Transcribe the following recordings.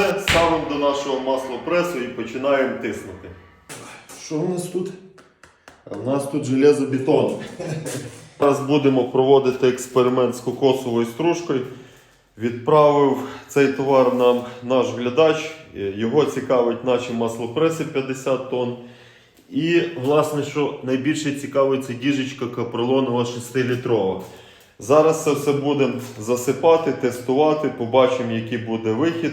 Все, ставимо до нашого маслопресу і починаємо тиснути. Що у нас тут? А в нас тут железобетон. Зараз будемо проводити експеримент з кокосовою стружкою. Відправив цей товар нам наш глядач. Його цікавить наші маслопреси 50 тонн. І, власне, що найбільше цікавить, це діжечка капролонова 6-літрова. Зараз це все будемо засипати, тестувати, побачимо, який буде вихід.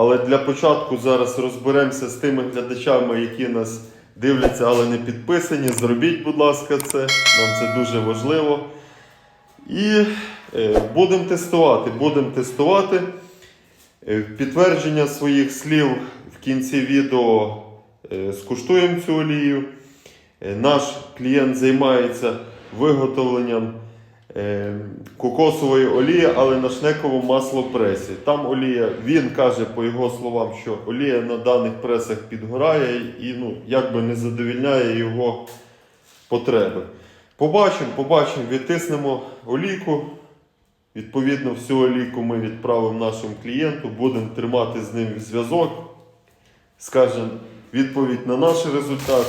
Але для початку зараз розберемося з тими глядачами, які нас дивляться, але не підписані. Зробіть, будь ласка, це. Нам це дуже важливо. І е, будемо тестувати. Будемо тестувати. Е, підтвердження своїх слів в кінці відео е, скуштуємо цю олію. Наш клієнт займається виготовленням кокосової олії, але на шнековому маслопресі. Там олія, він каже, по його словам, що олія на даних пресах підгорає і ну, якби не задовільняє його потреби. Побачимо, побачимо, відтиснемо олійку. Відповідно, всю олійку ми відправимо нашому клієнту, будемо тримати з ним зв'язок. Скажемо відповідь на наш результат.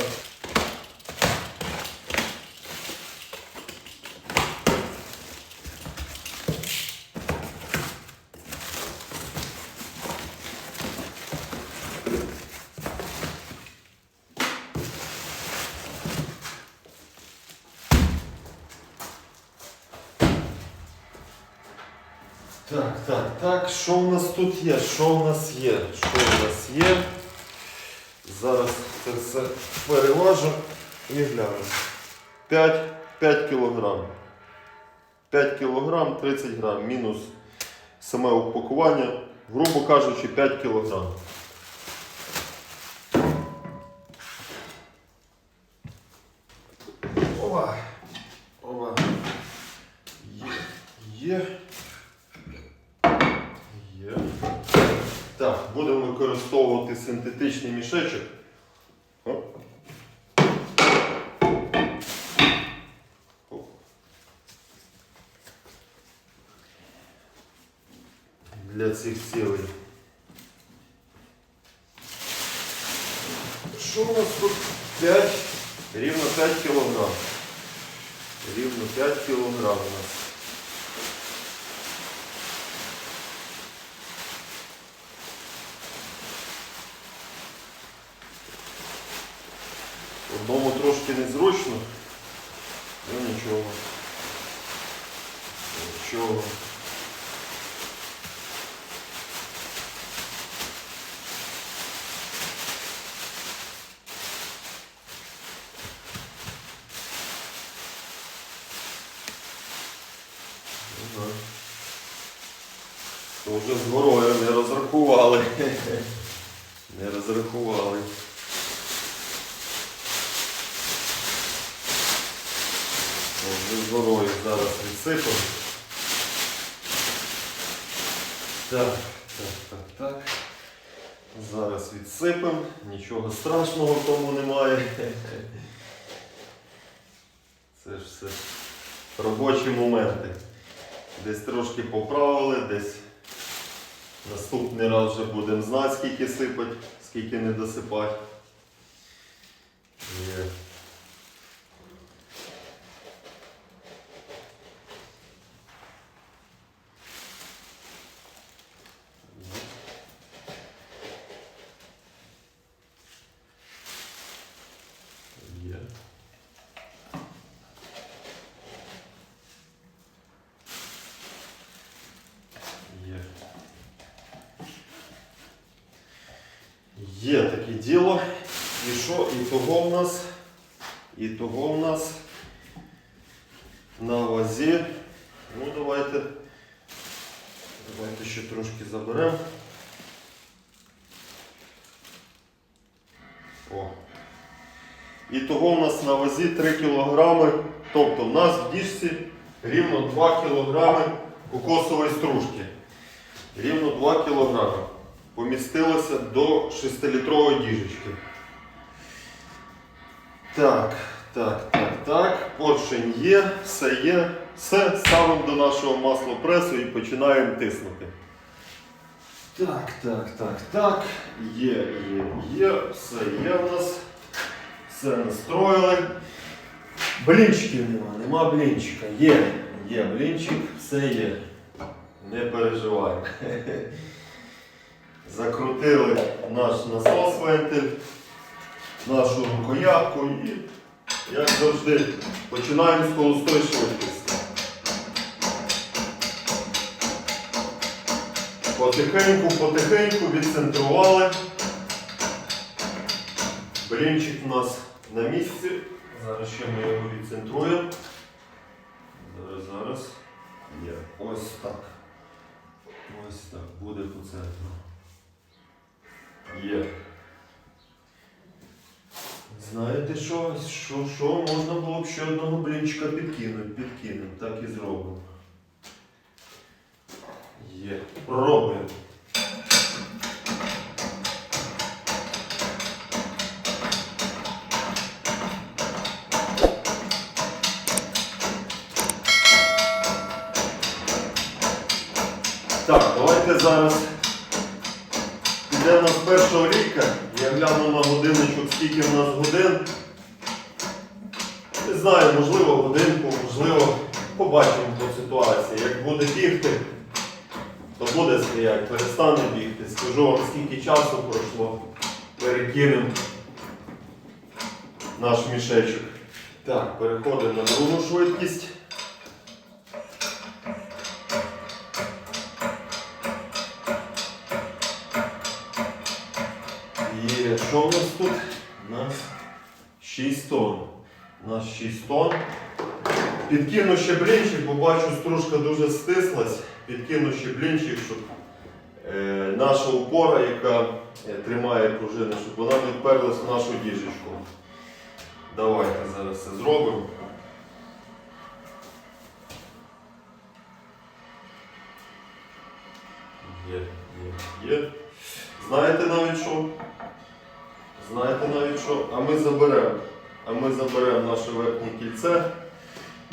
Так, так, так, що в нас тут є? Що в нас є? Що в нас є? Зараз це все переважу і гляну. 5, 5 кг. 5 кілограм 30 грам мінус саме упакування, грубо кажучи, 5 кілограм. Синтетичний мішечок. Оп. Оп. Для цих цілей. Що у нас тут? 5, рівно 5 кілограм. Рівно 5 кілограм у нас. Одному трошки незручно, ну нічого. Нічого. Ага. То вже з горою не розрахували. Не розрахували. Вже з зараз відсипемо. Так, так, так, так. Зараз відсипемо. Нічого страшного в тому немає. Це ж все робочі моменти. Десь трошки поправили, десь наступний раз вже будемо знати, скільки сипати, скільки не досипати. Є. Є. Є. Є таке діло. І що? І того в нас? І того в нас на вазі. Ну давайте. Давайте ще трошки заберемо. І того в нас на вазі 3 кілограми. Тобто в нас в діжці рівно 2 кілограми кокосової стружки. Рівно 2 кілограми. Помістилося до 6-літрової діжечки. Так, так, так, так. Поршень є, все є. Все, ставимо до нашого маслопресу і починаємо тиснути. Так, так, так, так. Є, є, є, все є в нас. Все настроїли. Блінчиків нема, нема блінчика. Є, є блінчик, все є. Не переживай. Закрутили наш насос вентиль, нашу рукоятку і, як завжди, починаємо з холостої швидкості. Потихеньку, потихеньку відцентрували. Блінчик у нас на місці. Зараз ще ми його відцентруємо. Ще одного блінчика підкинути. Підкинемо. Так і зробимо. Є. Пробуємо. Так, давайте зараз піде у нас перша олійка. Я гляну на годинничок, скільки в нас годин. Знаю, можливо годинку, можливо, побачимо по ситуації. Як буде бігти, то буде стояти, перестане бігти. Скажу вам, скільки часу пройшло, перекинемо наш мішечок. Так, переходимо на другу швидкість. І що у нас тут? У нас 6 тонн. У нас 6 тонн. Підкину ще блінчик, бо бачу, стружка дуже стислась. Підкину ще блінчик, щоб е, наша опора, яка е, тримає пружини, щоб вона не вперлась в нашу діжечку. Давайте зараз це зробимо. Є, є, є. Знаєте навіть що? Знаєте навіть що? А ми заберемо. А ми заберемо наше верхнє кільце,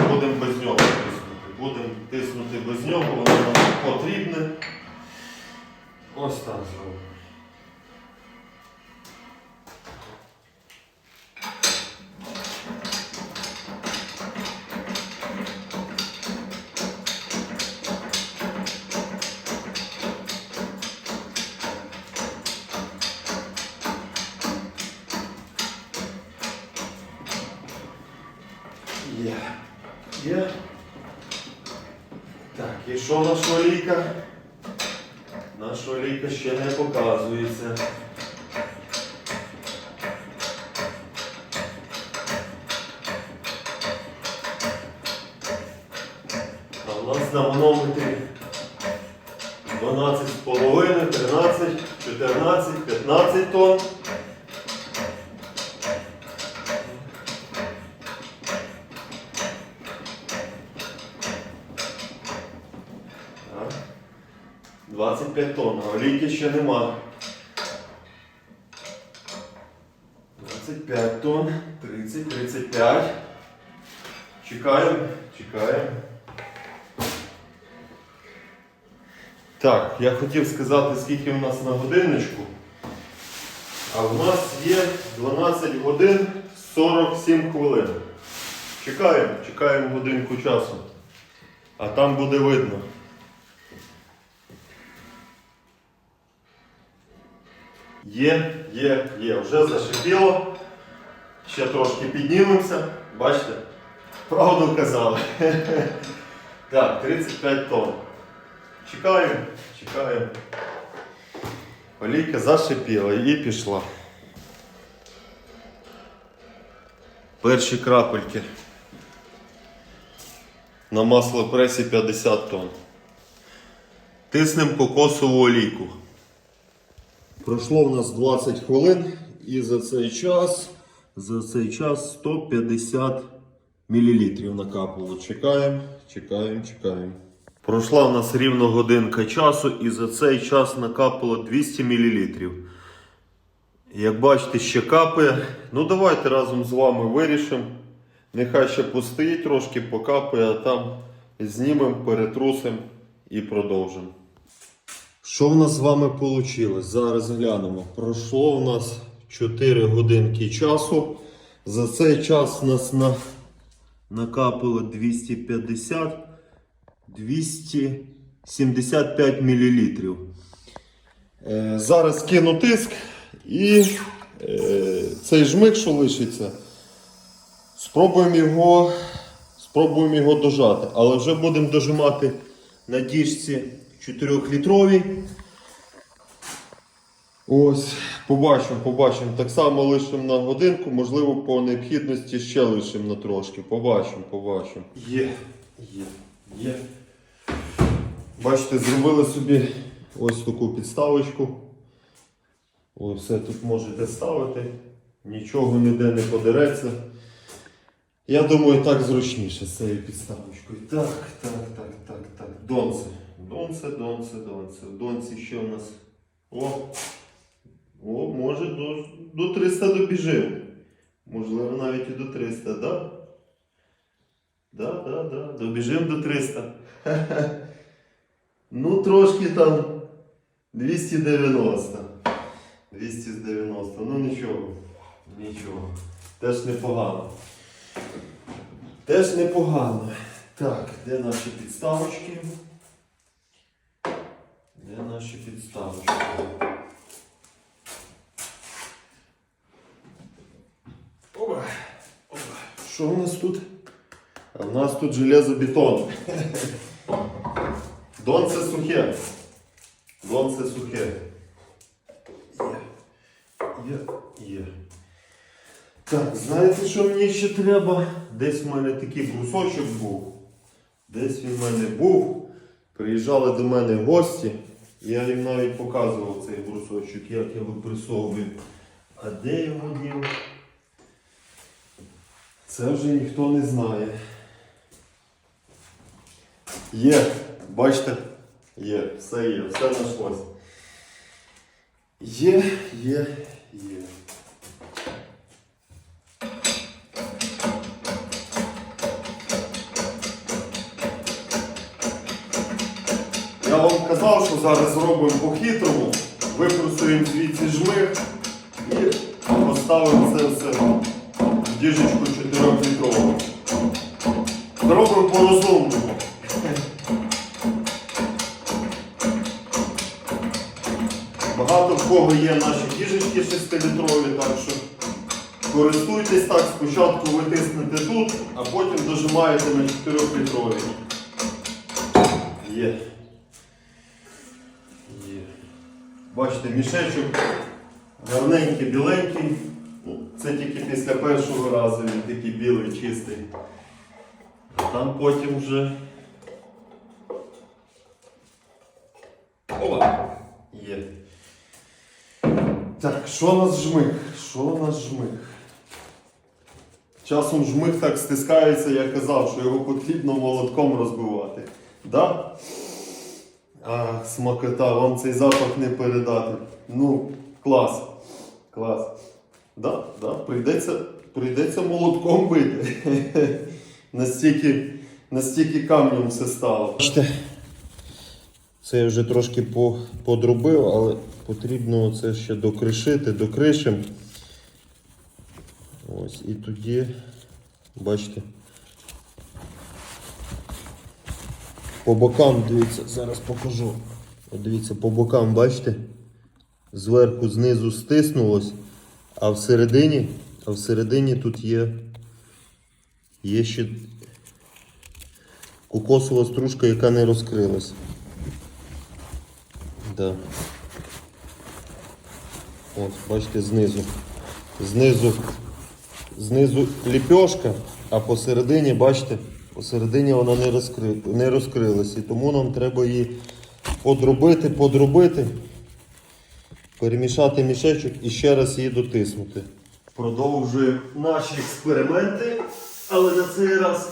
будемо без нього тиснути. Будемо тиснути без нього, воно нам потрібне. Ось так зробимо. В нас на манометрі 12,5, 13, 14, 15 тонн. Так. 25 тонн, а олійки ще нема. 25 тонн, 30, 35. Чекаємо, чекаємо. Так, я хотів сказати, скільки у нас на годинничку. А в нас є 12 годин 47 хвилин. Чекаємо, чекаємо годинку часу. А там буде видно. Є, є, є, вже зашипіло. Ще трошки піднімемося. Бачите? Правду казали. Так, 35 тонн. Чекаємо, чекаємо. Олійка зашипіла і пішла. Перші крапельки. На маслопресі 50 тонн. Тиснемо кокосову олійку. Пройшло в нас 20 хвилин і за цей час, за цей час 150 мл накапало. Чекаємо, чекаємо, чекаємо. Пройшла в нас рівно годинка часу і за цей час накапало 200 мл. Як бачите, ще капає. Ну давайте разом з вами вирішимо. Нехай ще постоїть трошки, покапає, а там знімемо, перетрусимо і продовжимо. Що в нас з вами вийшло? Зараз глянемо. Пройшло у нас 4 годинки часу. За цей час у нас на... накапало 250 275 мл. Е, зараз кину тиск і е, цей жмих, що лишиться, спробуємо його, спробуємо його дожати. Але вже будемо дожимати на діжці 4-літровій. Ось, побачимо, побачимо. Так само лишимо на годинку, можливо, по необхідності ще лишимо на трошки. Побачимо, побачимо. Є, є, є. Бачите, зробили собі ось таку підставочку. Ось все тут можете ставити, нічого ніде не подереться. Я думаю, так зручніше з цією підставочкою. Так, так, так, так, так. Донце. Донце, донце, донце. Донці ще у нас. О! О, може до, до 300 добіжимо. Можливо, навіть і до 300, да? Да, да, да. Добіжимо до 300. Ну, трошки там 290. 290. Ну нічого. Нічого. Теж непогано. Теж непогано. Так, де наші підставочки? Де наші підставочки? Опа. Опа. Що у нас тут? А у нас тут железобетон. Донце сухе. Донце сухе. Є. Є. Є. Так, знаєте, що мені ще треба? Десь в мене такий брусочок був. Десь він в мене був. Приїжджали до мене гості. Я їм навіть показував цей брусочок, як я випресовую. А де його дів? Це вже ніхто не знає. Є, бачите? Є, все є, все знайшлось. Є, є, є. Я вам казав, що зараз зробимо по-хитрому, випросуємо звідси жмих і поставимо це все в діжечку 4 літрову. Зробимо по-розумному. Багато кого є наші діжечки 6-літрові, так що користуйтесь так, спочатку ви тиснете тут, а потім дожимаєте на 4-літрові. Є. Є. Бачите, мішечок гарненький, біленький. Це тільки після першого разу він такий білий, чистий. А там потім вже. Опа! Є. Так, що нас жмих? Що нас жмих? Часом жмих так стискається, я казав, що його потрібно молотком розбивати. Да? А, смакота, вам цей запах не передати. Ну, клас. Клас. Да, да, прийдеться, прийдеться молотком бити. настільки, настільки камнем все стало. Це я вже трошки по, подробив, але потрібно це ще докришити, докришим. Ось, і тоді, бачите, по бокам, дивіться, зараз покажу. От дивіться, по бокам, бачите? Зверху, знизу стиснулось, а всередині, а всередині тут є, є ще кокосова стружка, яка не розкрилась. Да. От, бачите, знизу. Знизу, знизу ліпьошка, а посередині, бачите, посередині вона не, розкри... не розкрилась. І тому нам треба її подробити, подробити, перемішати мішечок і ще раз її дотиснути. Продовжуємо наші експерименти, але на цей раз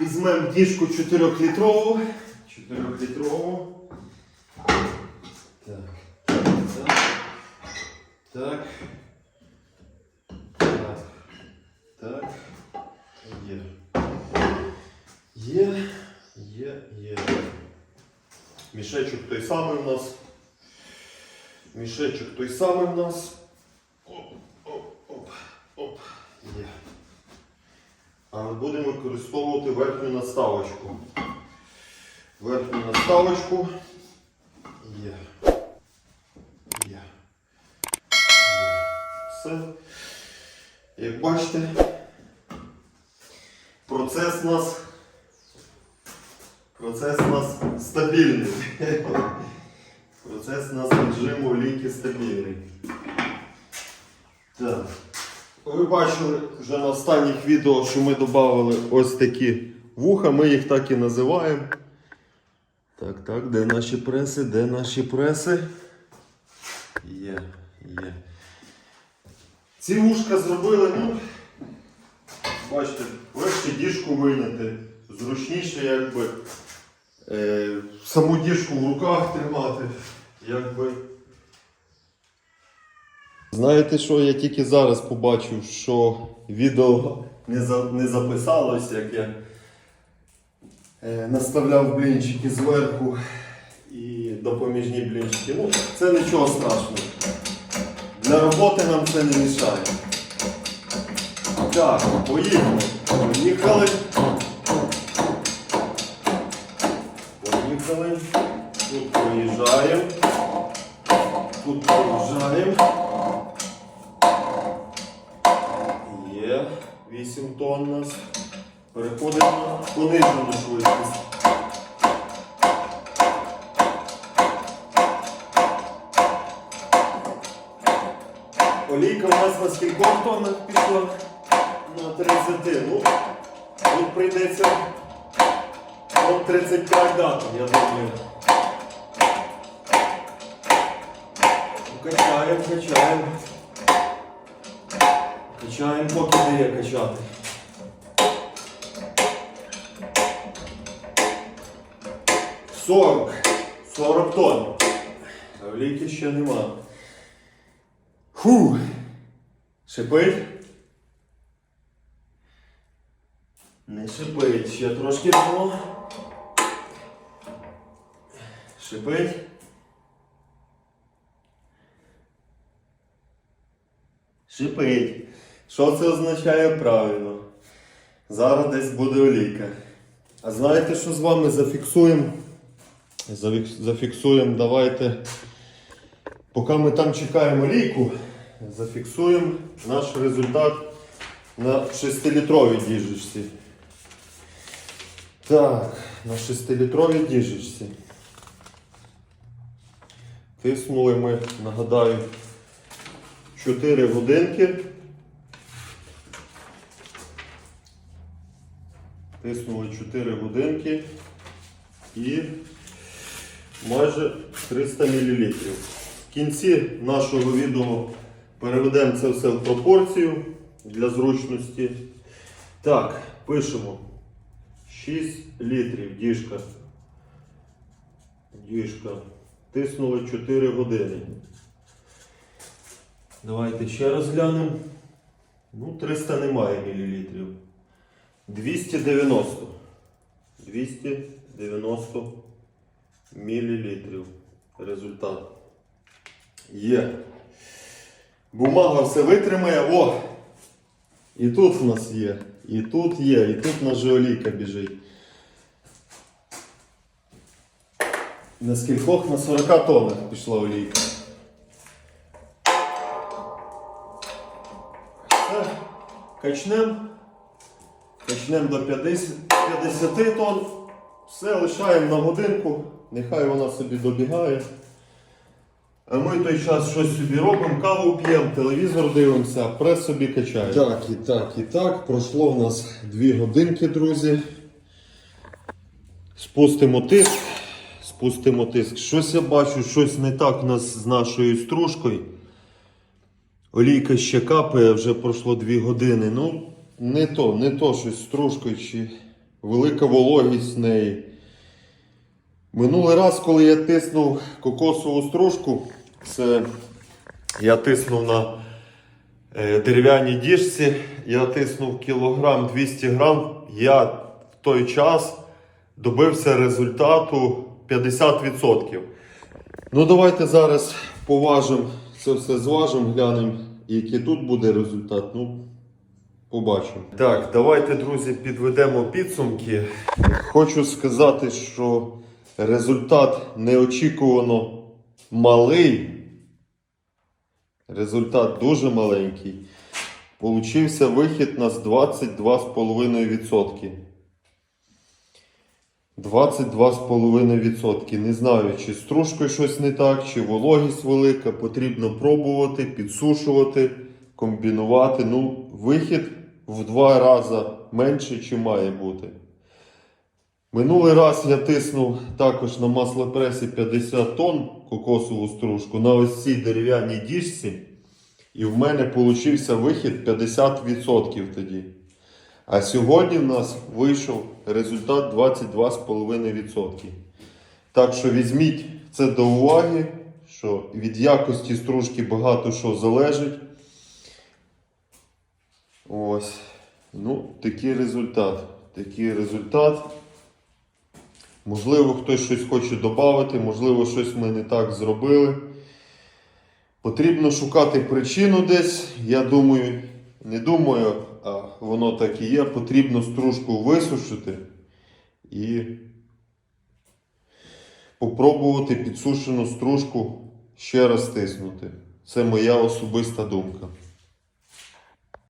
візьмемо діжку 4-літрову. 4-літрову. Так, так, так. Так. Є. Є. Є, є. Мішечок той самий у нас. Мішечок той самий в нас. Оп, оп. Є. Але будемо використовувати верхню наставочку. Верхню наставочку. Є. Є. Є. Все. Як бачите, процес у нас процес у нас стабільний. Процес у віджиму ліки стабільний. Так. Ви бачили вже на останніх відео, що ми додали ось такі вуха, ми їх так і називаємо. Так, так, де наші преси, де наші преси? Є, є. Ці вушка зробили, ну, бачите, легше діжку вийняти, зручніше якби е, саму діжку в руках тримати. Якби. Знаєте що, я тільки зараз побачив, що відео не, за, не записалось, як я е, наставляв блінчики зверху і допоміжні блінчики. Ну, це нічого страшного. Для роботи нам це не мішає. Так, поїхали. Поїхали. Поїхали. Тут поїжджаємо. Тут поїжджаємо. 8 тонн у нас. Переходимо на понижену швидкість. Олійка у нас на скількох тоннах пішла? На 30. Ну, тут прийдеться от 35 дати, я думаю. Качаємо, качаємо. Качаємо, поки дає качати. Сорок. 40 тонн. А олійки ще нема. Фу. Шипить? Не шипить, ще трошки було. Шипить. Шипить. Що це означає правильно? Зараз десь буде олійка. А знаєте, що з вами зафіксуємо? Зафіксуємо, давайте. Поки ми там чекаємо олійку, зафіксуємо наш результат на 6-літровій діжечці. Так, на 6-літровій діжечці. Тиснули ми, нагадаю, 4 годинки. Тиснули 4 годинки і майже 300 мл. В кінці нашого відео переведемо це все в пропорцію для зручності. Так, пишемо 6 літрів діжка. Діжка. Тиснули 4 години. Давайте ще раз глянемо. Ну, 300 немає мілілітрів. 290. 290 мілілітрів. Результат. Є. Бумага все витримає. О! І тут в нас є. І тут є. І тут на олійка біжить. На скількох? На 40 тоннах пішла олійка. Все. Качнем. Качнем до 50, 50 тонн. Все лишаємо на годинку. Нехай вона собі добігає. А ми в той час щось собі робимо, каву п'ємо, телевізор дивимося, прес собі качає. Так, і так, і так. Пройшло в нас 2 годинки, друзі. Спустимо тиск. Спустимо тиск. Щось я бачу, щось не так у нас з нашою стружкою. Олійка ще капає, вже пройшло 2 години. Ну, не то, не то щось з стружкою, чи велика вологість неї. Минулий раз, коли я тиснув кокосову стружку, це я тиснув на е, дерев'яній діжці, я тиснув кілограм 200 грам, я в той час добився результату 50%. Ну, давайте зараз поважимо, це все зважимо, глянемо, який тут буде результат. Ну, побачимо. Так, давайте, друзі, підведемо підсумки. Хочу сказати, що результат неочікувано малий. Результат дуже маленький. Получився вихід у нас 22,5%. 22,5%. Не знаю, чи з стружкою щось не так, чи вологість велика. Потрібно пробувати, підсушувати, комбінувати. Ну, вихід в два рази менше, чи має бути. Минулий раз я тиснув також на маслопресі 50 тонн кокосову стружку на ось цій дерев'яній діжці. І в мене получився вихід 50% тоді. А сьогодні в нас вийшов результат 22,5%. Так що візьміть це до уваги, що від якості стружки багато що залежить. Ось. Ну, такий результат. Такий результат. Можливо, хтось щось хоче додати, можливо, щось ми не так зробили. Потрібно шукати причину десь. Я думаю, не думаю, а воно так і є. Потрібно стружку висушити і попробувати підсушену стружку ще раз тиснути. Це моя особиста думка.